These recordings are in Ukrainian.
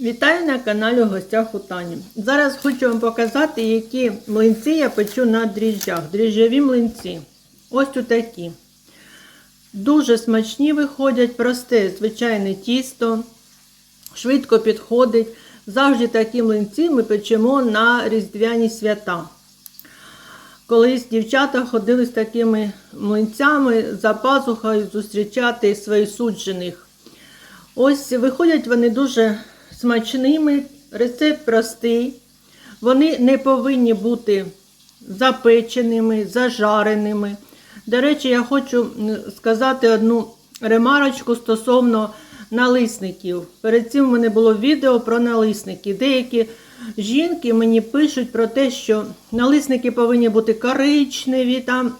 Вітаю на каналі в гостях у Тані. Зараз хочу вам показати, які млинці я печу на дріжджах. Дріжджові млинці. Ось тут такі. Дуже смачні виходять, просте, звичайне тісто, швидко підходить. Завжди такі млинці ми печемо на різдвяні свята. Колись дівчата ходили з такими млинцями за пазухою зустрічати своїх суджених. Ось виходять вони дуже смачними, рецепт простий. Вони не повинні бути запеченими, зажареними. До речі, я хочу сказати одну ремарочку стосовно налисників. Перед цим в мене було відео про налисники. Деякі жінки мені пишуть про те, що налисники повинні бути коричневі, там,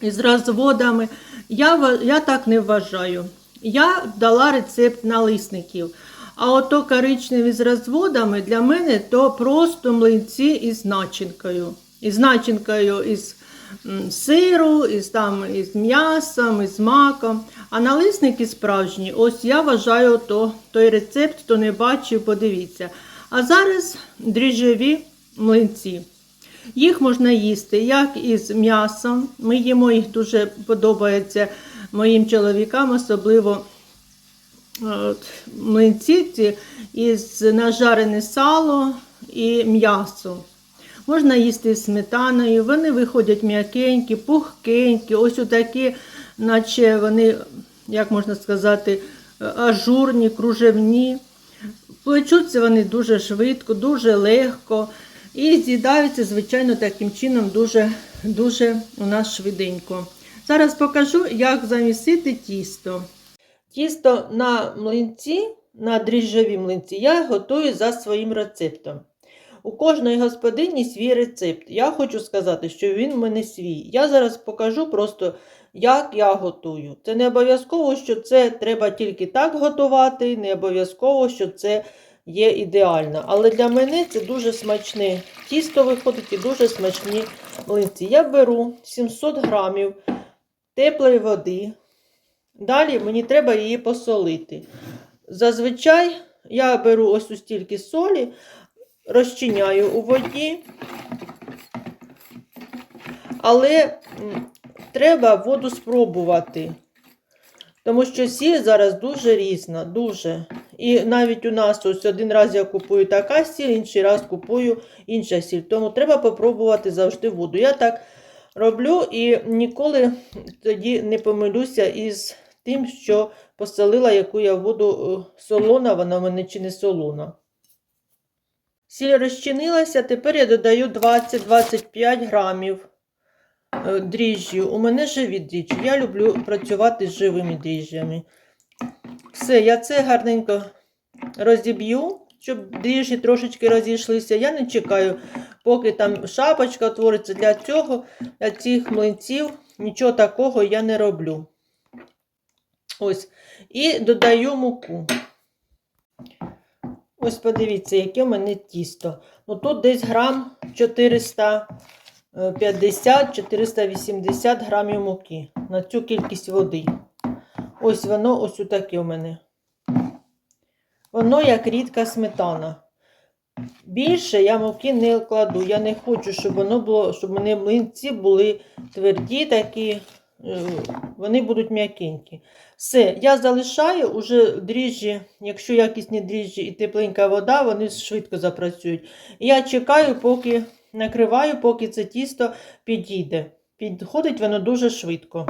із розводами. Я, я так не вважаю. Я дала рецепт налисників. А ото коричневі з розводами для мене то просто млинці із начинкою. Із начинкою із сиру, із, там, із м'ясом, із маком. А налисники справжні, ось я вважаю то, той рецепт, хто не бачив, подивіться. А зараз дріжджові млинці. Їх можна їсти як із м'ясом. Ми їмо їх дуже подобається моїм чоловікам, особливо млинці ці із нажарене сало і м'ясо. Можна їсти з сметаною, вони виходять м'якенькі, пухкенькі, ось отакі, наче вони, як можна сказати, е, ажурні, кружевні. Плечуться вони дуже швидко, дуже легко. І з'їдаються, звичайно, таким чином дуже, дуже у нас швиденько. Зараз покажу, як замісити тісто. Тісто на млинці, на дріжджові млинці, я готую за своїм рецептом. У кожної господині свій рецепт. Я хочу сказати, що він в мене свій. Я зараз покажу просто, як я готую. Це не обов'язково, що це треба тільки так готувати, не обов'язково, що це є ідеально. Але для мене це дуже смачне тісто виходить і дуже смачні млинці. Я беру 700 грамів теплої води. Далі мені треба її посолити. Зазвичай я беру ось ось стільки солі, розчиняю у воді, але треба воду спробувати. Тому що сіль зараз дуже різна, дуже. І навіть у нас ось один раз я купую така сіль, інший раз купую інша сіль. Тому треба попробувати завжди воду. Я так роблю і ніколи тоді не помилюся із тим, що посолила, яку я воду е, солона, вона в мене чи не солона. Сіль розчинилася, тепер я додаю 20-25 грамів е, дріжджів. У мене живі дріжджі. Я люблю працювати з живими дріжджами. Все, я це гарненько розіб'ю, щоб дріжджі трошечки розійшлися. Я не чекаю, поки там шапочка твориться. Для цього, для цих млинців, нічого такого я не роблю. Ось. І додаю муку. Ось подивіться, яке в мене тісто. Ну тут десь грам 450-480 грамів муки на цю кількість води. Ось воно ось таке у мене. Воно як рідка сметана. Більше я муки не кладу. Я не хочу, щоб воно було, щоб мене млинці були тверді такі, е, вони будуть м'якенькі. Все, я залишаю уже дріжджі, якщо якісні дріжджі і тепленька вода, вони швидко запрацюють. Я чекаю, поки накриваю, поки це тісто підійде. Підходить воно дуже швидко.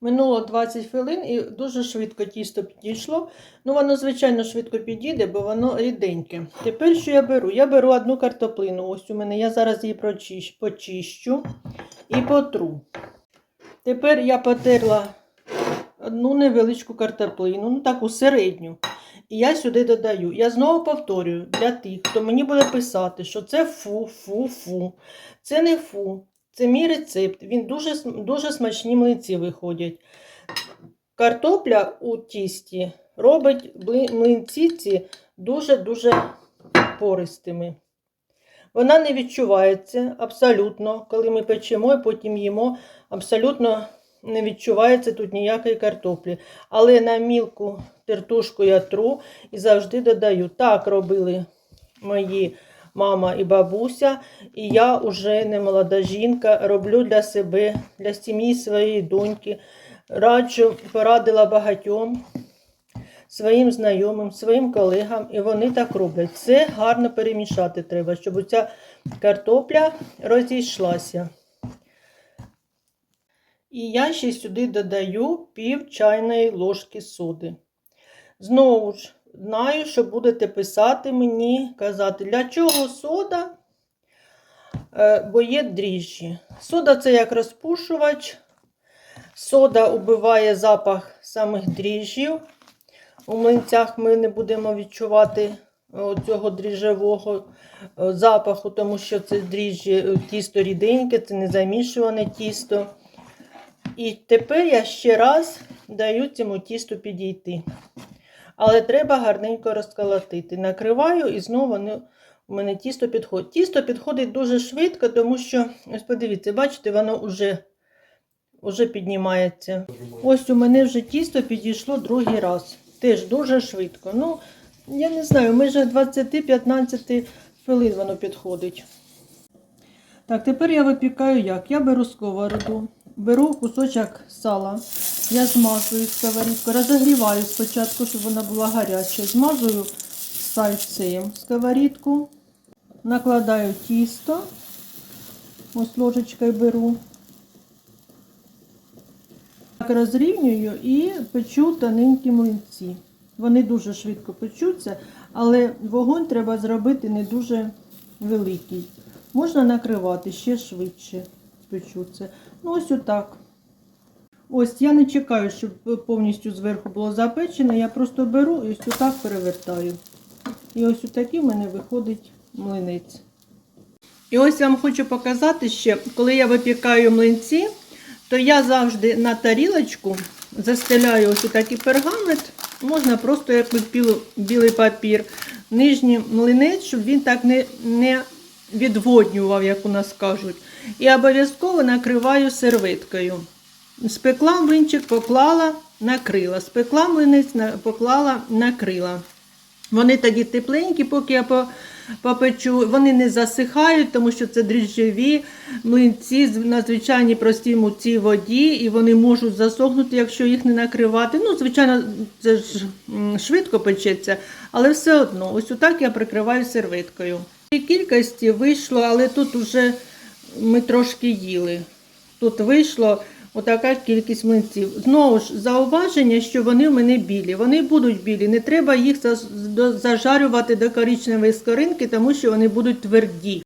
Минуло 20 хвилин і дуже швидко тісто підійшло. Ну, воно, звичайно, швидко підійде, бо воно ріденьке. Тепер що я беру? Я беру одну картоплину. Ось у мене, я зараз її почищу і потру. Тепер я потерла одну невеличку картоплину, ну таку середню. І я сюди додаю. Я знову повторюю для тих, хто мені буде писати, що це фу, фу, фу. Це не фу. Це мій рецепт. Він дуже, дуже смачні млинці виходять. Картопля у тісті робить млинці ці дуже-дуже пористими. Вона не відчувається абсолютно, коли ми печемо і потім їмо, абсолютно не відчувається тут ніякої картоплі. Але на мілку тертушку я тру і завжди додаю. Так робили мої мама і бабуся. І я вже не молода жінка, роблю для себе, для сім'ї своєї доньки. Раджу, порадила багатьом своїм знайомим, своїм колегам, і вони так роблять. Все гарно перемішати треба, щоб оця картопля розійшлася. І я ще сюди додаю пів чайної ложки соди. Знову ж, знаю, що будете писати мені, казати, для чого сода? Е, Бо є дріжджі. Сода це як розпушувач. Сода убиває запах самих дріжджів. У млинцях ми не будемо відчувати е, цього дріжджевого е, запаху, тому що це дріжджі, е, тісто ріденьке, це не замішуване тісто. І тепер я ще раз даю цьому тісту підійти. Але треба гарненько розколотити. Накриваю і знову воно, у мене тісто підходить. Тісто підходить дуже швидко, тому що, ось подивіться, бачите, воно вже, вже піднімається. Ось у мене вже тісто підійшло другий раз. Теж дуже швидко. Ну, я не знаю, майже 20-15 хвилин воно підходить. Так, тепер я випікаю як? Я беру сковороду, беру кусочок сала, я змазую сковорідку, розогріваю спочатку, щоб вона була гаряча. Змазую сальцем сковорідку, накладаю тісто, ось ложечкою беру. Так розрівнюю і печу тоненькі млинці. Вони дуже швидко печуться, але вогонь треба зробити не дуже великий. Можна накривати ще швидше печуться. Ну, ось отак. Ось я не чекаю, щоб повністю зверху було запечене. Я просто беру і ось отак перевертаю. І ось отакий в мене виходить млинець. І ось я вам хочу показати ще, коли я випікаю млинці, то я завжди на тарілочку застеляю ось такий пергамент, можна просто як білий, білий папір, нижній млинець, щоб він так не, не відводнював, як у нас кажуть. І обов'язково накриваю серветкою. Спекла млинчик, поклала, накрила. Спекла млинець, поклала, накрила. Вони тоді тепленькі, поки я попечу. Вони не засихають, тому що це дріжджові млинці на звичайній простій муці воді, і вони можуть засохнути, якщо їх не накривати. Ну, звичайно, це ж швидко печеться, але все одно, ось отак я прикриваю серветкою. І кількості вийшло, але тут вже ми трошки їли. Тут вийшло отака кількість млинців. Знову ж зауваження, що вони в мене білі. Вони будуть білі. Не треба їх зажарювати до коричневої скоринки, тому що вони будуть тверді.